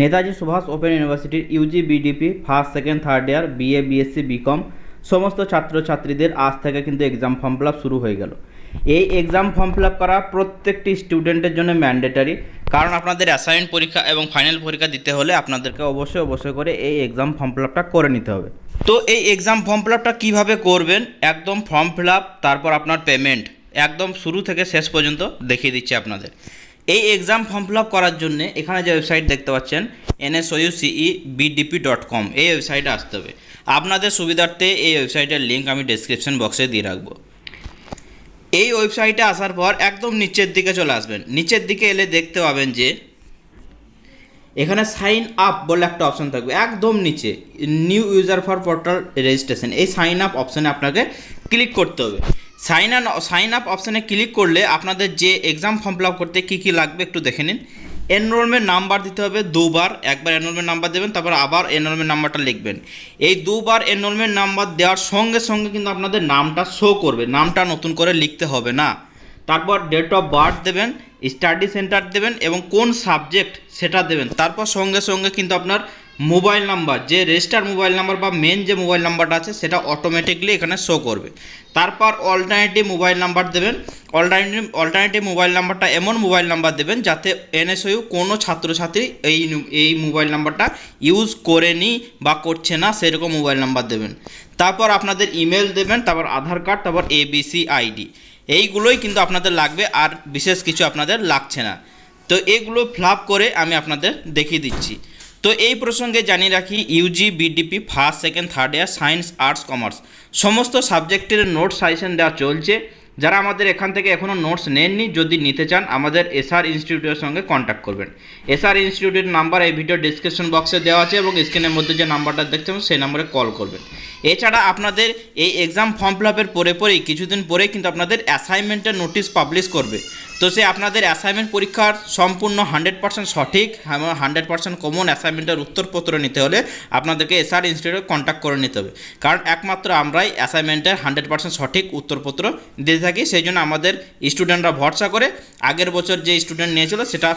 Netaji Subhas open ইউনিভার্সিটির UG, BDP, first, second, third year, BA, BSc, BCom, সমস্ত ছাত্রছাত্রীদের আজ থেকে কিন্তু এক্সাম ফর্ম ফিল শুরু হয়ে গেল। এই এক্সাম ফর্ম ফিল করা প্রত্যেকটি স্টুডেন্টের জন্য ম্যান্ডেটারি কারণ আপনাদের অ্যাসাইনমেন্ট পরীক্ষা এবং ফাইনাল পরীক্ষা দিতে হলে আপনাদেরকে অবশ্যই অবশ্যই করে এই এক্সাম ফর্ম ফিল করে নিতে হবে। তো এই এক্সাম ফর্ম ফিল কীভাবে করবেন? একদম ফর্ম ফিল তারপর আপনার পেমেন্ট একদম শুরু থেকে শেষ পর্যন্ত দেখিয়ে দিচ্ছি আপনাদের। এই এক্সাম ফর্ম ফিল আপ করার জন্য এখানে যে ওয়েবসাইট দেখতে পাচ্ছেন এনএসওইউসিই বিডিপি ডট কম এই ওয়েবসাইটে আসতে হবে। আপনাদের সুবিধার্থে এই ওয়েবসাইটের লিঙ্ক আমি ডেসক্রিপশন বক্সে দিয়ে রাখব। এই ওয়েবসাইটে আসার পর একদম নিচের দিকে চলে আসবেন। নিচের দিকে এলে দেখতে পাবেন যে, এখানে সাইন আপ বলে একটা অপশন থাকবে। একদম নিচে new user for portal registration এই সাইন আপ অপশানে আপনাকে ক্লিক করতে হবে। সাইন আন সাইন আপ অপশানে ক্লিক করলে আপনাদের যে এক্সাম ফর্ম ফিল করতে কী কী লাগবে একটু দেখে নিন। এনরোলমেন্ট নাম্বার দিতে হবে দুবার। একবার এনরোলমেন্ট নাম্বার দেবেন, তারপর আবার এনরোলমেন্ট নাম্বারটা লিখবেন। এই দুবার এনরোলমেন্ট নাম্বার দেওয়ার সঙ্গে সঙ্গে কিন্তু আপনাদের নামটা শো করবে। নামটা নতুন করে লিখতে হবে না। তারপর ডেট অফ বার্থ দেবেন স্টাডি সেন্টার দেবেন এবং কোন সাবজেক্ট সেটা দেবেন। তারপর সঙ্গে সঙ্গে কিন্তু আপনার মোবাইল নাম্বার, যে রেজিস্টার মোবাইল নাম্বার বা মেন যে মোবাইল নাম্বারটা আছে, সেটা অটোমেটিকলি এখানে শো করবে। তারপর অল্টারনেটিভ মোবাইল নাম্বার দেবেন। অল্টারনেটিভ অল্টারনেটিভ মোবাইল নাম্বারটা এমন মোবাইল নাম্বার দেবেন যাতে এনএসইউ কোনো ছাত্রছাত্রী এই এই মোবাইল নাম্বারটা ইউজ করেনি বা করছে না, সেরকম মোবাইল নাম্বার দেবেন। তারপর আপনাদের ইমেল দেবেন, তারপর আধার কার্ড, তারপর এবিসি আইডি এইগুলোই কিন্তু আপনাদের লাগবে, আর বিশেষ কিছু আপনাদের লাগছে না। তো এগুলো ফ্লাপ করে আমি আপনাদের দেখিয়ে দিচ্ছি। তো এই প্রসঙ্গে জানিয়ে রাখি UG BDP first second third year science arts commerce সমস্ত সাবজেক্টের নোট সাজেশন দেওয়া চলছে। যারা আমাদের এখান থেকে এখনও নোটস নেননি, যদি নিতে চান, আমাদের এসআর ইনস্টিটিউটের সঙ্গে কন্ট্যাক্ট করবেন। এসআর ইনস্টিটিউটের নাম্বার এই ভিডিও ডিসক্রিপশন বক্সে দেওয়া আছে এবং স্ক্রিনের মধ্যে যে নাম্বারটা দেখছেন সেই নাম্বারে কল করবেন। এছাড়া আপনাদের এই এক্সাম ফর্ম ফিল আপের পরে পরেই, কিছুদিন পরেই কিন্তু আপনাদের অ্যাসাইনমেন্টের নোটিশ পাবলিশ করবে। তো সে আপনাদের অ্যাসাইনমেন্ট পরীক্ষার সম্পূর্ণ হান্ড্রেড পার্সেন্ট সঠিক হান্ড্রেড পার্সেন্ট কমন অ্যাসাইনমেন্টের উত্তরপত্র নিতে হলে আপনাদেরকে এসআর ইনস্টিটিউটে কন্ট্যাক্ট করে নিতে হবে। কারণ একমাত্র আমরাই অ্যাসাইনমেন্টের হান্ড্রেড পার্সেন্ট সঠিক উত্তরপত্র দিয়ে থাকি, সেই জন্য আমাদের স্টুডেন্টরা ভরসা করে আগের বছর যে স্টুডেন্ট নিয়েছিল সেটা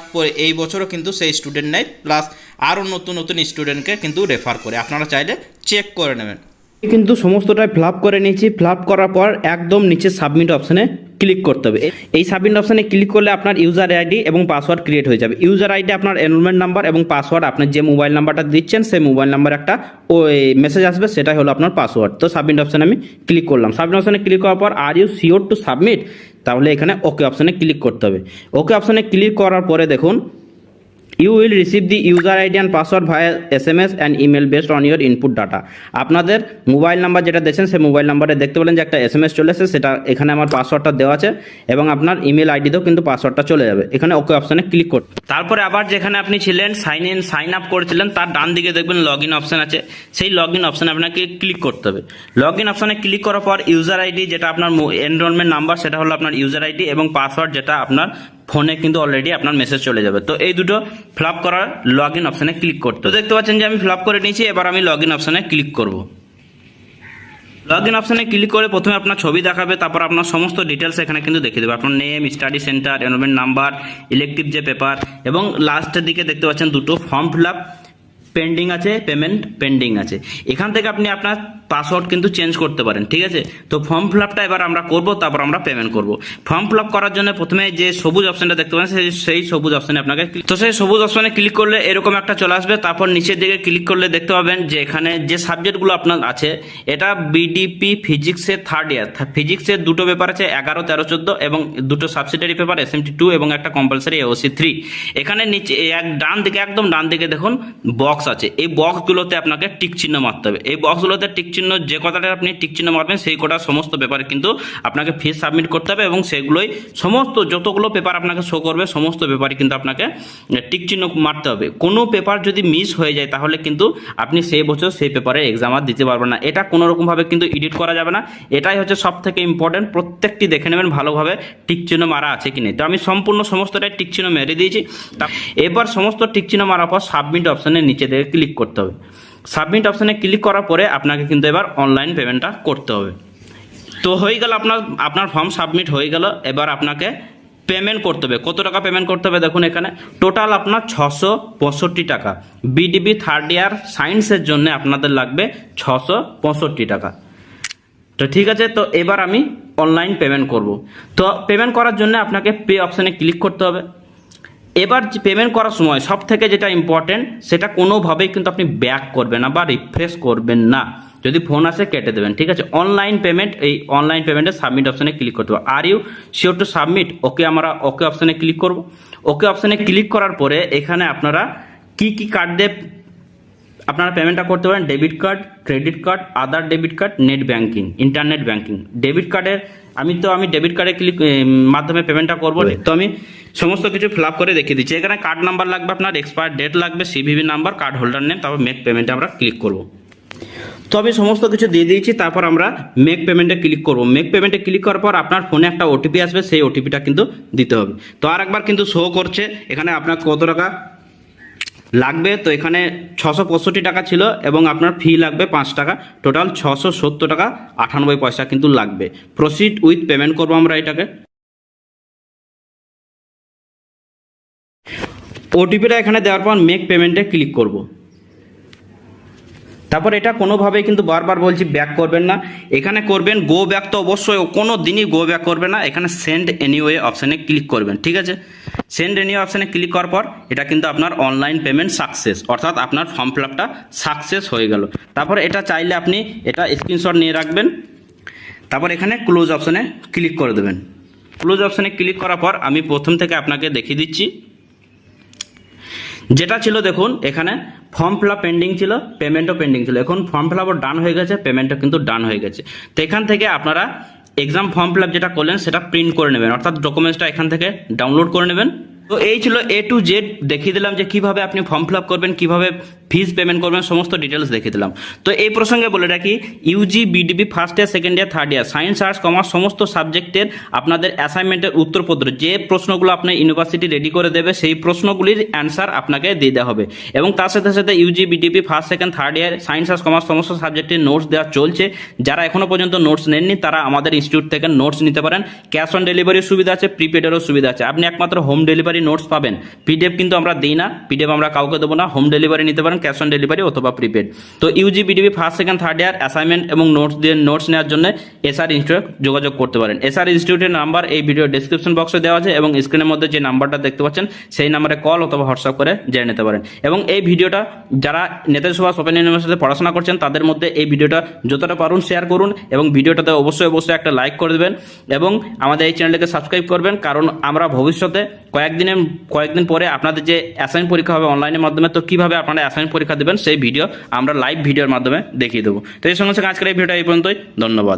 এই বছরও কিন্তু সেই স্টুডেন্ট নেয় প্লাস আরও নতুন নতুন স্টুডেন্টকে কিন্তু রেফার করে। আপনারা চাইলে চেক করে নেবেন। কিন্তু সমস্তটাই ফ্লাপ করে নিয়েছি। ফ্লাপ করার পর একদম নিচে সাবমিট অপশানে ক্লিক করতে হবে। এই সাবমিট অপশানে ক্লিক করলে আপনার ইউজার আইডি এবং পাসওয়ার্ড ক্রিয়েট হয়ে যাবে। ইউজার আইডি আপনার এনরোলমেন্ট নাম্বার এবং পাসওয়ার্ড আপনার যে মোবাইল নাম্বারটা দিচ্ছেন, সেই মোবাইল নাম্বার একটা ওই মেসেজ আসবে, সেটাই হলো আপনার পাসওয়ার্ড তো সাবমিট অপশানে আমি ক্লিক করলাম। সাবমিট অপশানে ক্লিক করার পর are you sure to submit তাহলে এখানে ওকে অপশানে ক্লিক করতে হবে। ওকে অপশানে ক্লিক করার পরে দেখুন you will receive the user ID and password via S M S and email based on your input data আপনাদের মোবাইল নাম্বার যেটা দেখছেন, সেই মোবাইল নাম্বারে দেখতে পেলেন যে একটা এস এম এস চলে এসেছে, সেটা এখানে আমার পাসওয়ার্ডটা দেওয়া আছে এবং আপনার ইমেল আইডিতেও কিন্তু পাসওয়ার্ডটা চলে যাবে। এখানে ওকে অপশানে ক্লিক করতে তারপরে আবার যেখানে আপনি ছিলেন সাইন ইন সাইন আপ করেছিলেন, তার ডান দিকে দেখবেন লগ ইন অপশান আছে। সেই লগ ইন অপশানে আপনাকে ক্লিক করতে হবে। লগ ইন অপশানে ক্লিক করার পর ইউজার আইডি যেটা আপনার এনরোলমেন্ট নাম্বার সেটা হলো আপনার ইউজার আইডি এবং পাসওয়ার্ড যেটা আপনার ফোনে কিন্তু অলরেডি আপনার মেসেজ চলে যাবে। তো এই দুটো ফিল করার লগ ইন অপশানে ক্লিক করতে তো দেখতে পাচ্ছেন যে আমি ফিল করে নিয়েছি, এবার আমি লগ ইন অপশানে ক্লিক করব। লগ ইন অপশানে ক্লিক করে প্রথমে আপনার ছবি দেখাবে, তারপর আপনার সমস্ত ডিটেলস এখানে কিন্তু দেখিয়ে দেবে। আপনার name study centre enrolment number elective যে পেপার এবং লাস্টের দিকে দেখতে পাচ্ছেন দুটো ফর্ম ফিল আপ পেন্ডিং আছে পেমেন্ট পেন্ডিং আছে। এখান থেকে আপনি আপনার পাসওয়ার্ড কিন্তু চেঞ্জ করতে পারেন, ঠিক আছে? তো ফর্ম ফিল আপটা এবার আমরা করব, তারপর আমরা পেমেন্ট করব। ফর্ম ফিল আপ করার জন্য প্রথমে যে সবুজ অপশনটা দেখতে পাচ্ছেন, সেই সেই সবুজ অপশনে আপনাকে তো সেই সবুজ অপশনে ক্লিক করলে এরকম একটা চলে আসবে, তারপর নিচের দিকে ক্লিক করলে দেখতে পাবেন যে এখানে যে সাবজেক্টগুলো আপনার আছে, এটা বিডিপি ফিজিক্সের থার্ড ইয়ার ফিজিক্সের দুটো পেপার আছে, এগারো, তেরো, চোদ্দ এবং দুটো সাবসিডারি পেপার এস টু এবং একটা কম্পালসারি এওসি থ্রি এখানে নিচে, এক ডান দিকে, একদম ডান দিকে দেখুন বক্স আছে। এই বক্সগুলোতে আপনাকে টিক চিহ্ন মারতে হবে। এই বক্সগুলোতে টিক চিহ্ন যে কথাটা আপনি টিক চিহ্ন মারবেন, সেই কটা সমস্ত পেপারে কিন্তু আপনাকে ফিস সাবমিট করতে হবে এবং সেগুলোই সমস্ত যতগুলো পেপার আপনাকে শো করবে, সমস্ত পেপারে কিন্তু আপনাকে টিক চিহ্ন মারতে হবে। কোনো পেপার যদি মিস হয়ে যায়, তাহলে কিন্তু আপনি সেই বছর সেই পেপারে এক্সাম আর দিতে পারবেন না। এটা কোনো রকমভাবে কিন্তু এডিট করা যাবে না। এটাই হচ্ছে সব থেকে ইম্পর্টেন্ট প্রত্যেকটি দেখে নেবেন ভালোভাবে টিক চিহ্ন মারা আছে কি নেই। তো আমি সম্পূর্ণ সমস্তটাই টিক চিহ্ন মেরে দিয়েছি। এবার সমস্ত টিক চিহ্ন মারার পর সাবমিট অপশানের নিচে থেকে ক্লিক করতে হবে। সাবমিট অপশানে ক্লিক করার পরে আপনাকে কিন্তু এবার অনলাইন পেমেন্টটা করতে হবে। তো হয়ে গেল আপনার আপনার ফর্ম সাবমিট হয়ে গেল, এবার আপনাকে পেমেন্ট করতে হবে। কত টাকা পেমেন্ট করতে হবে দেখুন এখানে? টোটাল আপনার ছশো পঁয়ষট্টি টাকা। বিডিবি থার্ড ইয়ার সায়েন্সের জন্য আপনাদের লাগবে ছশো পঁয়ষট্টি টাকা। তো ঠিক আছে, তো এবার আমি অনলাইন পেমেন্ট করব। তো পেমেন্ট করার জন্য আপনাকে পে অপশানে ক্লিক করতে হবে। এবার পেমেন্ট করার সময় সব থেকে যেটা ইম্পর্টেন্ট সেটা কোনোভাবেই কিন্তু আপনি ব্যাক করবেন না বা রিফ্রেশ করবেন না। যদি ফোন আসে, কেটে দেবেন, ঠিক আছে? অনলাইন পেমেন্ট এই অনলাইন পেমেন্টে সাবমিট অপশানে ক্লিক করতে হবে। Are you sure to submit okay আমরা ওকে অপশানে ক্লিক করব। ওকে অপশানে ক্লিক করার পরে এখানে আপনারা কি কি কার্ড দিয়ে আপনারা পেমেন্টটা করতে পারেন debit card credit card other debit card net banking internet banking debit কার্ডের আমি তো আমি ডেবিট কার্ডে ক্লিক মাধ্যমে পেমেন্টটা করব। তো আমি সমস্ত কিছু ফিল করে দেখিয়ে দিচ্ছি। এখানে কার্ড নাম্বার লাগবে আপনার এক্সপায়ার ডেট লাগবে CVV number card holder name তারপর মেক পেমেন্টে আমরা ক্লিক করব। তো আমি সমস্ত কিছু দিয়ে দিয়েছি তারপর আমরা মেক পেমেন্টে ক্লিক করব। মেক পেমেন্টে ক্লিক করার পর আপনার ফোনে একটা ওটিপি আসবে সেই ওটিপিটা কিন্তু দিতে হবে। তো আর একবার কিন্তু শো করছে এখানে আপনার কত টাকা লাগবে, তো এখানে ছশো পঁয়ষট্টি টাকা ছিল এবং আপনার ফি লাগবে পাঁচ টাকা। টোটাল ছশো সত্তর টাকা, আটানব্বই পয়সা কিন্তু লাগবে। প্রসিড উইথ পেমেন্ট করব আমরা এটাকে। ওটিপিটা এখানে দেওয়ার পর মেক পেমেন্টে ক্লিক করব। তারপর এটা কোনোভাবেই কিন্তু বারবার বলছি ব্যাক করবেন না। এখানে করবেন গো ব্যাক তো অবশ্যই, কোনো দিনই গো ব্যাক করবে না। এখানে সেন্ড এনিওয়ে অপশানে ক্লিক করবেন, ঠিক আছে? সেন্ড এনিওয়ে অপশানে ক্লিক করার পর এটা কিন্তু আপনার অনলাইন পেমেন্ট সাকসেস অর্থাৎ আপনার ফর্ম ফিল আপটা সাকসেস হয়ে গেল। তারপর এটা চাইলে আপনি এটা স্ক্রিনশট নিয়ে রাখবেন। তারপর এখানে ক্লোজ অপশানে ক্লিক করে দেবেন। ক্লোজ অপশানে ক্লিক করার পর আমি প্রথম থেকে আপনাকে দেখিয়ে দিচ্ছি। যেটা ছিল, দেখুন, এখানে ফর্ম ফিল আপ পেন্ডিং ছিল পেমেন্টও পেন্ডিং ছিল। এখন ফর্ম ফিল আপও ডান হয়ে গেছে পেমেন্টও কিন্তু ডান হয়ে গেছে। তো এখান থেকে আপনারা এক্সাম ফর্ম ফিল আপ যেটা করলেন, সেটা প্রিন্ট করে নেবেন। অর্থাৎ ডকুমেন্টসটা এখান থেকে ডাউনলোড করে নেবেন। তো এই ছিল এ টু জেড দেখিয়ে দিলাম যে কীভাবে আপনি ফর্ম ফিল আপ করবেন, কীভাবে ফিস পেমেন্ট করবেন, সমস্ত ডিটেলস দেখিয়ে দিলাম। তো এই প্রসঙ্গে বলে রাখি UG BDB first year second year third year science arts commerce সমস্ত সাবজেক্টের আপনাদের অ্যাসাইনমেন্টের উত্তরপত্র, যে প্রশ্নগুলো আপনার ইউনিভার্সিটি রেডি করে দেবে, সেই প্রশ্নগুলির অ্যান্সার আপনাকে দিয়ে দেওয়া হবে। এবং তার সাথে সাথে UG BDP first second third year science arts commerce সমস্ত সাবজেক্টের নোটস দেওয়া চলছে। যারা এখনও পর্যন্ত নোটস নেননি, তারা আমাদের ইনস্টিটিউট থেকে নোটস নিতে পারেন। ক্যাশ অন ডেলিভারির সুবিধা আছে প্রিপেডেরও সুবিধা আছে। আপনি একমাত্র হোম ডেলিভারি নোটস পাবেন। পিডিএফ কিন্তু আমরা দিই না। পিডিএফ আমরা কাউকে দেবো না হোম ডেলিভারি নিতে পারেন। ক্যাশ অন ডেলিভারি অথবা প্রিপেড তো UG BDB first second third year assignment এবং নোটস দিয়ে নোটস নেওয়ার জন্য এসআর ইনস্টিটিউট যোগাযোগ করতে পারেন। এসআর ইনস্টিটিউটের নাম্বার এই ভিডিও ডিসক্রিপশন বক্সে দেওয়া আছে এবং স্ক্রিনের মধ্যে যে নাম্বারটা দেখতে পাচ্ছেন, সেই নাম্বারে কল অথবা হোয়াটসঅ্যাপ করে জেনে নিতে পারেন। এবং এই ভিডিওটা যারা নেতাজি সুভাষ ওপেন ইউনিভার্সিটিতে পড়াশোনা করছেন, তাদের মধ্যে এই ভিডিওটা যতটা পারুন শেয়ার করুন এবং ভিডিওটাতে অবশ্যই অবশ্যই একটা লাইক করে দেবেন এবং আমাদের এই চ্যানেলটাকে সাবস্ক্রাইব করবেন, কারণ আমরা ভবিষ্যতে কয়েকদিনের, কয়েকদিন পরে আপনাদের যে অ্যাসাইন পরীক্ষা হবে অনলাইনের মাধ্যমে, তো কীভাবে আপনারা অ্যাসাইন পরীক্ষা দেবেন, সেই ভিডিও আমরা লাইভ ভিডিওর মাধ্যমে দেখিয়ে দেবো। তো এই সঙ্গে সঙ্গে আজকের এই ভিডিওটা এই পর্যন্তই। ধন্যবাদ।